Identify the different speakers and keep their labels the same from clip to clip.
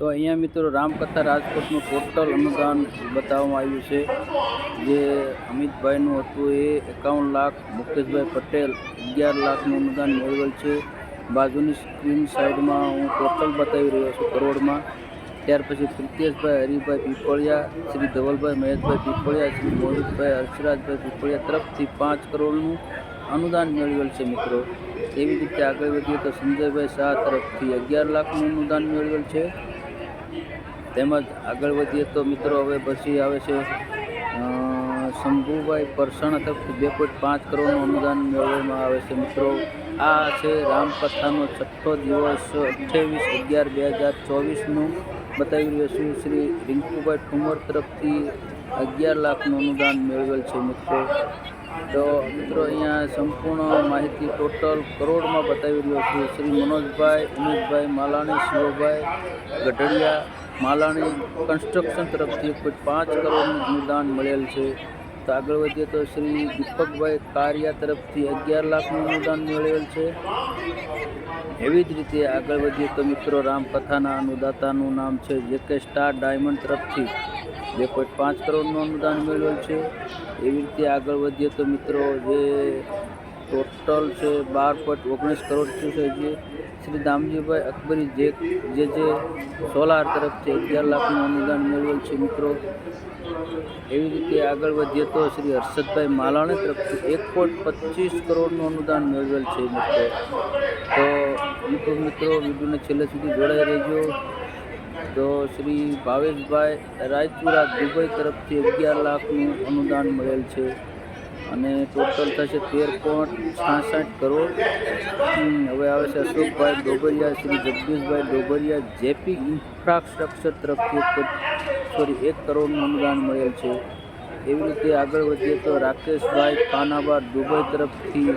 Speaker 1: તો અહીંયા મિત્રો રામકથા રાજકોટનું ટોટલ અનુદાન બતાવવામાં આવ્યું છે. જે અમિતભાઈનું હતું એ એકાવન લાખ, મુકેશભાઈ પટેલ અગિયાર લાખનું અનુદાન મેળવેલ છે. બાજુની સ્ક્રીન સાઈડમાં હું ટોટલ બતાવી રહ્યો છું કરોડમાં. ત્યાર પછી પ્રિતેશભાઈ, હરિભાઈ પીપળિયા, શ્રી ધવલભાઈ, મહેશભાઈ પીપળિયા, શ્રી મોહિતભાઈ, હર્ષરાજભાઈ પીપળિયા તરફથી પાંચ કરોડનું અનુદાન મેળવેલ છે મિત્રો. એવી રીતે આગળ વધીએ તો સંજયભાઈ શાહ તરફથી અગિયાર લાખનું અનુદાન મેળવેલ છે. તેમજ આગળ વધીએ તો મિત્રો હવે પછી આવે છે શંભુભાઈ પરસણ તરફથી બે પોઈન્ટ પાંચ કરોડનું અનુદાન મેળવવામાં આવે છે. મિત્રો, આ છે રામકથાનો છઠ્ઠો દિવસ અઠ્યાવીસ અગિયાર બે હજાર ચોવીસનું. બતાવી રહ્યો છું, શ્રી રિંકુભાઈ ઠુમર તરફથી અગિયાર લાખનું અનુદાન મેળવેલ છે, મિત્રો. તો મિત્રો, અહીંયા સંપૂર્ણ માહિતી ટોટલ કરોડમાં બતાવી રહ્યો છું. શ્રી મનોજભાઈ ઉમેશભાઈ માલાણી, શિવભાઈ ગઢડિયા માલાણી કન્સ્ટ્રક્શન તરફથી કોઈ પાંચ કરોડનું અનુદાન મળેલ છે. તો આગળ વધીએ તો શ્રી દીપકભાઈ કારિયા તરફથી અગિયાર લાખનું અનુદાન મળેલ છે. એવી જ રીતે આગળ વધીએ તો મિત્રો રામકથાના અનુદાતાનું નામ છે જે કે સ્ટાર ડાયમંડ તરફથી બે પોઈન્ટ પાંચ કરોડનું અનુદાન મેળવેલ છે. એવી રીતે આગળ વધીએ તો મિત્રો જે ટોટલ છે બાર પોઈન્ટ ઓગણીસ કરોડ છે જે શ્રી દામજીભાઈ અકબરી જે જે જે સોલાર તરફથી અગિયાર લાખનું અનુદાન મેળવેલ છે મિત્રો. એવી રીતે આગળ વધીએ તો શ્રી હર્ષદભાઈ માલાણી તરફથી એક પોઈન્ટ પચીસ કરોડનું અનુદાન મેળવેલ છે મિત્રો. તો યુટ્યુબ મિત્રો, વિડીયોને છેલ્લે સુધી જોડાઈ રહેજો. તો શ્રી ભાવેશભાઈ રાયચુરા દુબઈ તરફથી અગિયાર લાખનું અનુદાન મળેલ છે. અને ટોટલ થશે તેર પોઈન્ટ છાસઠ કરોડ. હવે આવે છે અશોકભાઈ ડોબરિયા, શ્રી જગદીશભાઈ ડોબરિયા, જેપી ઇન્ફ્રાસ્ટ્રક્ચર તરફથી સોરી, એક કરોડનું અનુદાન મળેલ છે. એવી રીતે આગળ વધીએ તો રાકેશભાઈ પાનાબાર દુબઈ તરફથી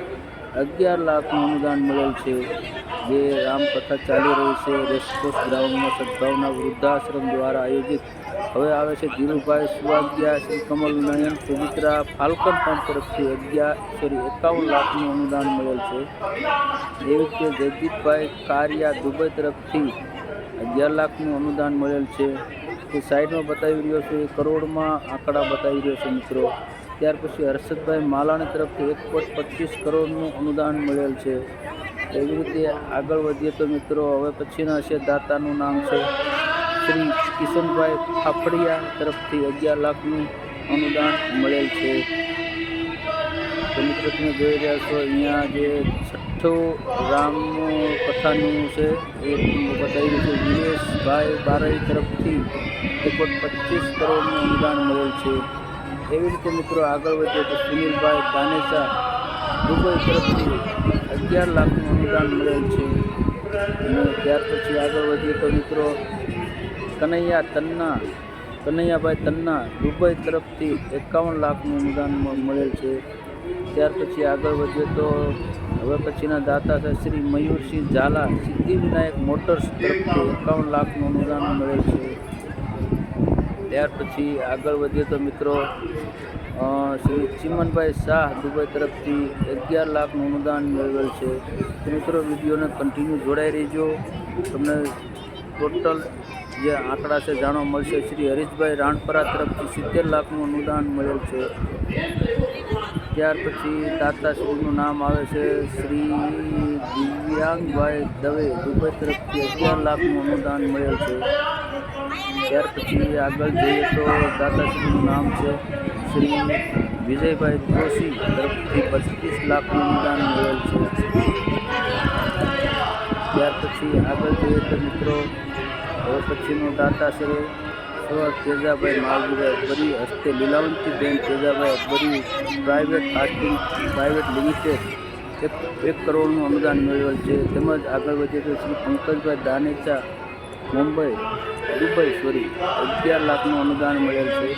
Speaker 1: અગિયાર લાખનું અનુદાન મળેલ છે. જે રામકથા ચાલી રહી છે રેસકોર્સ ગ્રાઉન્ડમાં સદભાવના વૃદ્ધાશ્રમ દ્વારા આયોજિત. હવે આવે છે ધીરુભાઈ સુવાગ્યા, શ્રી કમલ નયન, સુમિત્રા ફાલ્કન પંપ તરફથી અગિયાર, સોરી, એકાવન લાખનું અનુદાન મળેલ છે. એવી રીતે જયદીપભાઈ કારિયા દુબઈ તરફથી અગિયાર લાખનું અનુદાન મળેલ છે. તે સાઈડમાં બતાવી રહ્યો છે કરોડમાં આંકડા બતાવી રહ્યો છે મિત્રો. ત્યાર પછી હર્ષદભાઈ માલાણી તરફથી એક પોઈન્ટ પચીસ કરોડનું અનુદાન મળેલ છે. એવી રીતે આગળ વધીએ તો મિત્રો, હવે પછીના છે દાતાનું નામ છે શ્રી કિશનભાઈ ફાફડિયા તરફથી અગિયાર લાખનું અનુદાન મળેલ છે. તો મિત્રો, તમે જોઈ રહ્યા છો, અહીંયા જે છઠ્ઠું રામ કથાનું છે, એ બતાવી રહ્યું છે. દિનેશભાઈ બારાઈ તરફથી એક પોઈન્ટ પચીસ કરોડનું અનુદાન મળેલ છે. એવી રીતે મિત્રો આગળ વધીએ તો સુનિલભાઈ દાનેસા દુબઈ તરફથી અગિયાર લાખનું અનુદાન મળેલ છે. અને ત્યાર પછી આગળ વધીએ તો મિત્રો કનૈયા તન્ના, કનૈયાભાઈ તન્ના દુબઈ તરફથી એકાવન લાખનું અનુદાન મળેલ છે. ત્યાર પછી આગળ વધીએ તો હવે પછીના દાતા છે શ્રી મયુરસિંહ ઝાલા સિદ્ધિવિનાયક મોટર્સ તરફથી એકાવન લાખનું અનુદાન મળેલ છે. ત્યાર પછી આગળ વધીએ તો મિત્રો શ્રી ચિમનભાઈ શાહ દુબઈ તરફથી અગિયાર લાખનું અનુદાન મેળવેલ છે. તો મિત્રો, વિડીયોને કન્ટિન્યુ જોડાઈ રહેજો. તમને ટોટલ જે આંકડા છે જાણવા મળશે. શ્રી હરીશભાઈ રાણપરા તરફથી સિત્તેર લાખનું અનુદાન મળેલ છે. ત્યાર પછી દાતાશ્રીનું નામ આવે છે. શ્રી દિવ્યાંગભાઈ દવે દુબઈ તરફથી અગિયાર લાખનું અનુદાન મળેલ છે. ત્યાર પછી આગળ જોઈએ તો દાદાશ્રીનું નામ છે શ્રી વિજયભાઈ જોશી તરફથી પચીસ લાખનું અનુદાન મળેલ છે. ત્યાર પછી આગળ જોઈએ તો મિત્રો, હવે પછીનું દાતાશ્રી સ્વ તેજાભાઈ માલગુરા અકબરી હસ્તે Lilavantiben Tejabhai Akbari private casting private limited એક એક કરોડનું અનુદાન મેળવેલ છે. તેમજ આગળ વધીએ તો શ્રી પંકજભાઈ દાનેચા, મુંબઈ, દુબઈ, સોરી, અગિયાર લાખનું અનુદાન મળેલ છે.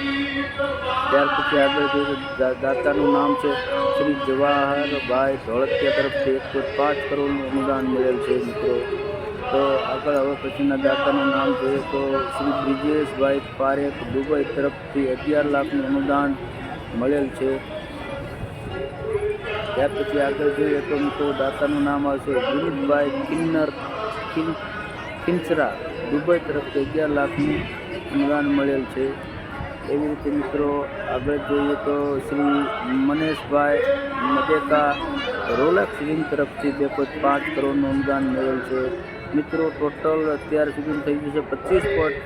Speaker 1: ત્યાર પછી આગળ જોઈએ દાતાનું નામ છે શ્રી જવાહરભાઈ ધોળકિયા તરફથી એક પોઈન્ટ પાંચ કરોડનું અનુદાન મળેલ છે, મિત્રો. તો આગળ હવે પછીના દાતાનું નામ જોઈએ તો શ્રી બ્રિજેશભાઈ પારેખ દુબઈ તરફથી અગિયાર લાખનું અનુદાન મળેલ છે. ત્યાર પછી આગળ જોઈએ તો મિત્રો દાતાનું નામ આવશે. દિલીપભાઈ કિન્નર, કિન ખીંચરા દુબઈ તરફથી અગિયાર લાખનું અનુદાન મળેલ છે. એવી રીતે મિત્રો આગળ જોઈએ તો શ્રી મનેશભાઈ મદેકા રોલેક્સ રિંગ તરફથી બે પોઈન્ટ પાંચ કરોડનું અનુદાન મળેલ છે. મિત્રો, ટોટલ અત્યાર સુધી થઈ ગયું છે પચીસ પોઈન્ટ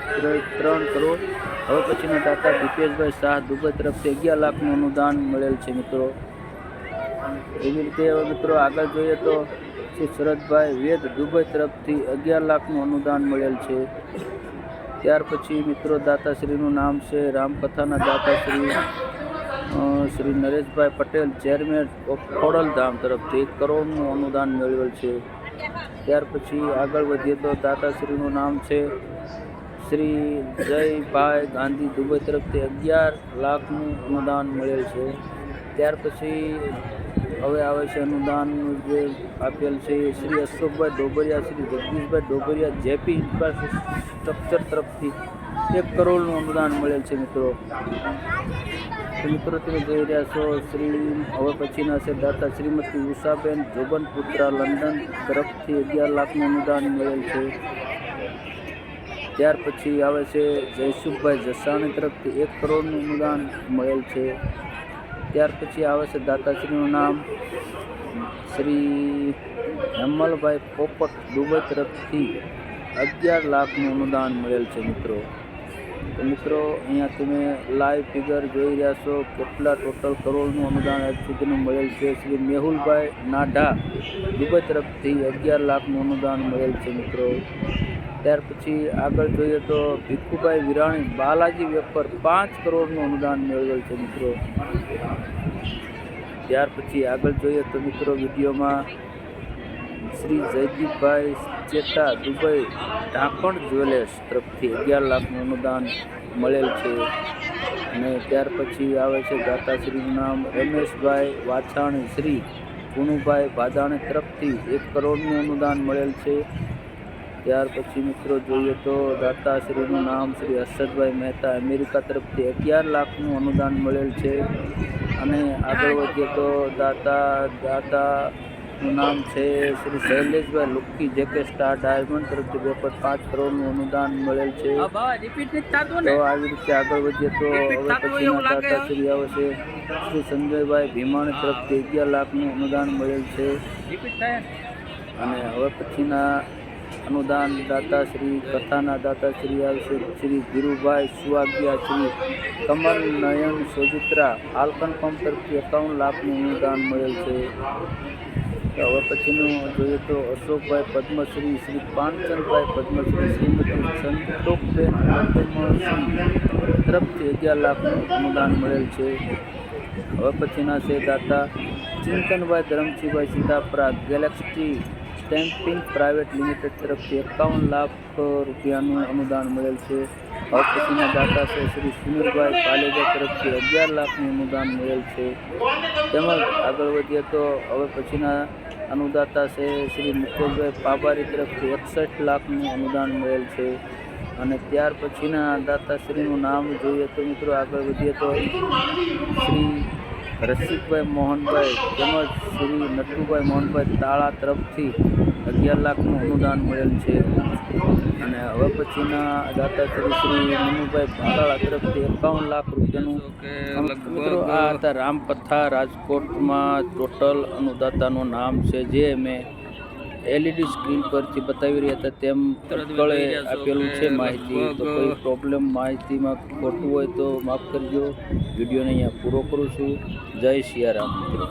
Speaker 1: ત્રણ કરોડ. હવે પછીના દાતા દીપેશભાઈ શાહ દુબઈ તરફથી અગિયાર લાખનું અનુદાન મળેલ છે મિત્રો. એવી રીતે મિત્રો આગળ જોઈએ તો શ્રી શરદભાઈ વેદ દુબઈ તરફથી અગિયાર લાખનું અનુદાન મળેલ છે. ત્યાર પછી મિત્રો દાતાશ્રીનું નામ છે રામકથાના દાતાશ્રી શ્રી નરેશભાઈ પટેલ, ચેરમેન ઓફ ખોડલધામ તરફથી એક કરોડનું અનુદાન મેળવેલ છે. ત્યાર પછી આગળ વધીએ તો દાતાશ્રીનું નામ છે શ્રી જયભાઈ ગાંધી, દુબઈ તરફથી અગિયાર લાખનું અનુદાન મળેલ છે. ત્યાર પછી હવે આવે છે અનુદાન જે આપેલ છે શ્રી અશોકભાઈ ડોબરિયા, શ્રી જગદીશભાઈ ડોબરિયા જેપી ઇન્ફ્રાસ્ટ્રક્ચર તરફથી એક કરોડનું અનુદાન મળેલ છે મિત્રો. મિત્રો તમે જોઈ રહ્યા છો, શ્રી હવે પછીના છે દાતા શ્રીમતી ઉષાબેન જોબનપુત્રા લંડન તરફથી અગિયાર લાખનું અનુદાન મળેલ છે. ત્યાર પછી આવે છે જયસુખભાઈ જસાણી તરફથી એક કરોડનું અનુદાન મળેલ છે. ત્યાર પછી આવે છે દાતાશ્રીનું નામ. શ્રી હેમલભાઈ પોપટ દુબઈ તરફથી અગિયાર લાખનું અનુદાન મળેલ છે મિત્રો. તો મિત્રો, અહીંયા તમે લાઈવ ફિગર જોઈ રહ્યા છો, કેટલા ટોટલ કરોડનું અનુદાન આજ સુધીનું મળેલ છે. શ્રી મેહુલભાઈ નાઢા દુબઈ તરફથી અગિયાર લાખનું અનુદાન મળેલ છે મિત્રો. ત્યાર પછી આગળ જોઈએ તો ભીખુભાઈ વિરાણી બાલાજી વેપર પાંચ કરોડનું અનુદાન મેળવેલ છે મિત્રો. ત્યાર પછી આગળ જોઈએ તો મિત્રો વિડીયોમાં શ્રી જયદીપભાઈ ચેતા દુબઈ ઢાંકણ જ્વેલર્સ તરફથી અગિયાર લાખનું અનુદાન મળેલ છે. અને ત્યાર પછી આવે છે દાતાશ્રીનું નામ રમેશભાઈ વાછાણી. શ્રી પુનુભાઈ ભાદાણી તરફથી એક કરોડનું અનુદાન મળેલ છે. ત્યાર પછી મિત્રો જોઈએ તો દાતાશ્રીનું નામ શ્રી હર્ષદભાઈ મહેતા અમેરિકા તરફથી અગિયાર લાખનું અનુદાન મળેલ છે. અને આગળ વધીએ તો દાતા દાતાનું નામ છે શ્રી શૈલેષભાઈ લુક્કી જે કે સ્ટાર ડાયમંડ તરફથી બે પોઈન્ટ પાંચ કરોડનું અનુદાન મળેલ છે. તો આવી રીતે આગળ વધીએ તો હવે પછીના દાતાશ્રી આવશે શ્રી સંજયભાઈ ભીમાણી તરફથી અગિયાર લાખનું અનુદાન મળેલ છે. અને હવે પછીના અનુદાન દાતાશ્રી કથાના દાતાશ્રી આવશે શ્રી, ધીરુભાઈ સુવાગિયા શ્રી, કમલ નયન સોજિત્રા આલ્કન પંપ તરફથી એકાવન લાખનું અનુદાન મળેલ છે. હવે પછીનું જોઈએ તો અશોકભાઈ પદ્મશ્રી, શ્રી પાનચંદભાઈ પદ્મશ્રી, શ્રીમતી સંતોકબેન પદ્મશ્રી તરફથી અગિયાર લાખનું અનુદાન મળેલ છે. હવે પછીના છે દાતા Chintanbhai Dharamsinhbhai Sitapara, Galaxy stamping private limited તરફથી એકાવન લાખ રૂપિયાનું અનુદાન મળેલ છે. પછીના દાતા છે શ્રી સુનિલભાઈ પાલેજા તરફથી અગિયાર લાખનું અનુદાન મળેલ છે. તેમજ આગળ વધીએ તો હવે પછીના અનુદાતા છે શ્રી મુકેશભાઈ પાબારી તરફથી એકસઠ લાખનું અનુદાન મળેલ છે. અને ત્યાર પછીના દાતાશ્રીનું નામ જોઈએ તો મિત્રો આગળ વધીએ તો શ્રી રસિકભાઈ મોહનભાઈ તેમજ શ્રી નટુભાઈ મોહનભાઈ તાળા તરફથી અગિયાર લાખનું અનુદાન મળેલ છે. અને હવે પછીના દાતાશ્રી શ્રી મનુભાઈ ભાલાળા તરફથી એકાવન લાખ રૂપિયાનું મિત્રો આ હતા રામકથા રાજકોટમાં ટોટલ અનુદાતાનું નામ છે જે મેં એલઈડી સ્ક્રીન પરથી બતાવી રહ્યા હતા, તેમ તત્કાળે આપેલું છે માહિતી. તો કોઈ પ્રોબ્લેમ માહિતીમાં ખોટું હોય તો માફ કરજો. વિડીયોને અહીંયા પૂરો કરું છું. જય સિયારામ મિત્રો.